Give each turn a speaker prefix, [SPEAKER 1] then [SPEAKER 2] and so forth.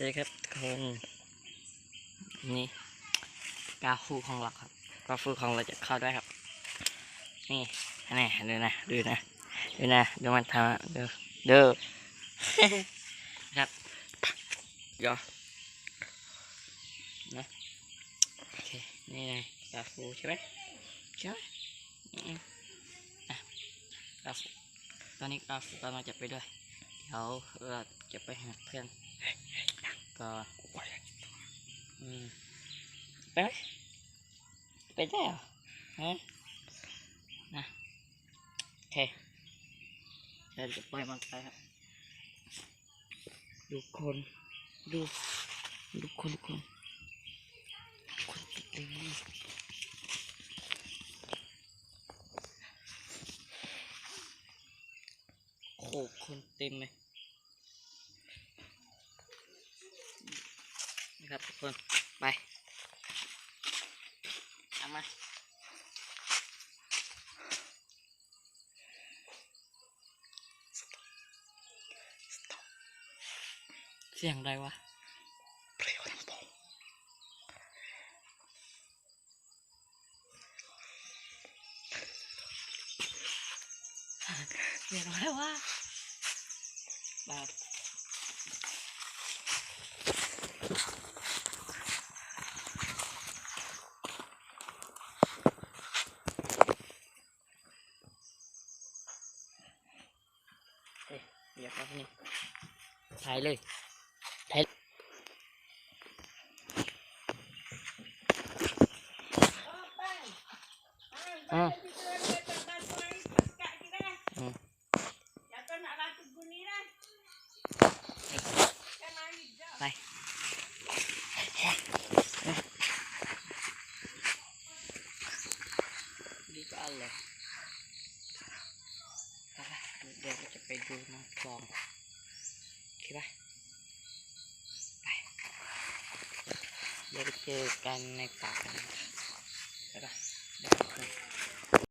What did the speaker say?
[SPEAKER 1] เลยครับคนนี่กาฟูของเราครับกาฟูของเราจะเข้าได้ครับ นี่นี่ดูนะดูนะดูนะดูมันทำดูดูครับยวนะโอเคนี่ไงกาฟูใช่ไหมใช่ไหมอืกาฟูตอนนี้กาฟูกำลังจะไปด้วยเดี๋ยวเราจะไปหาเพื่อน ก็อืมไปไหมไปได้เหรอฮะนะโอเคเดี๋ยวจะปล่อยมันไปครับดูคนดูดูคนดูคนคนติดเลยโอ้คนเต็มเลย ครับทุกคนไปเอามาเสียงอะไรวะเสียงอะไรวะแบบ เอ๊ะเดี๋ยวครับนี่ถ่ายเลยถ่ายอืมอืมไปดีก็อะไรไปเดี๋ยวเราจะ ไปดูน้องคลองโอเคปะไปเดี๋ยวเจอกันในป่ากันไปปะ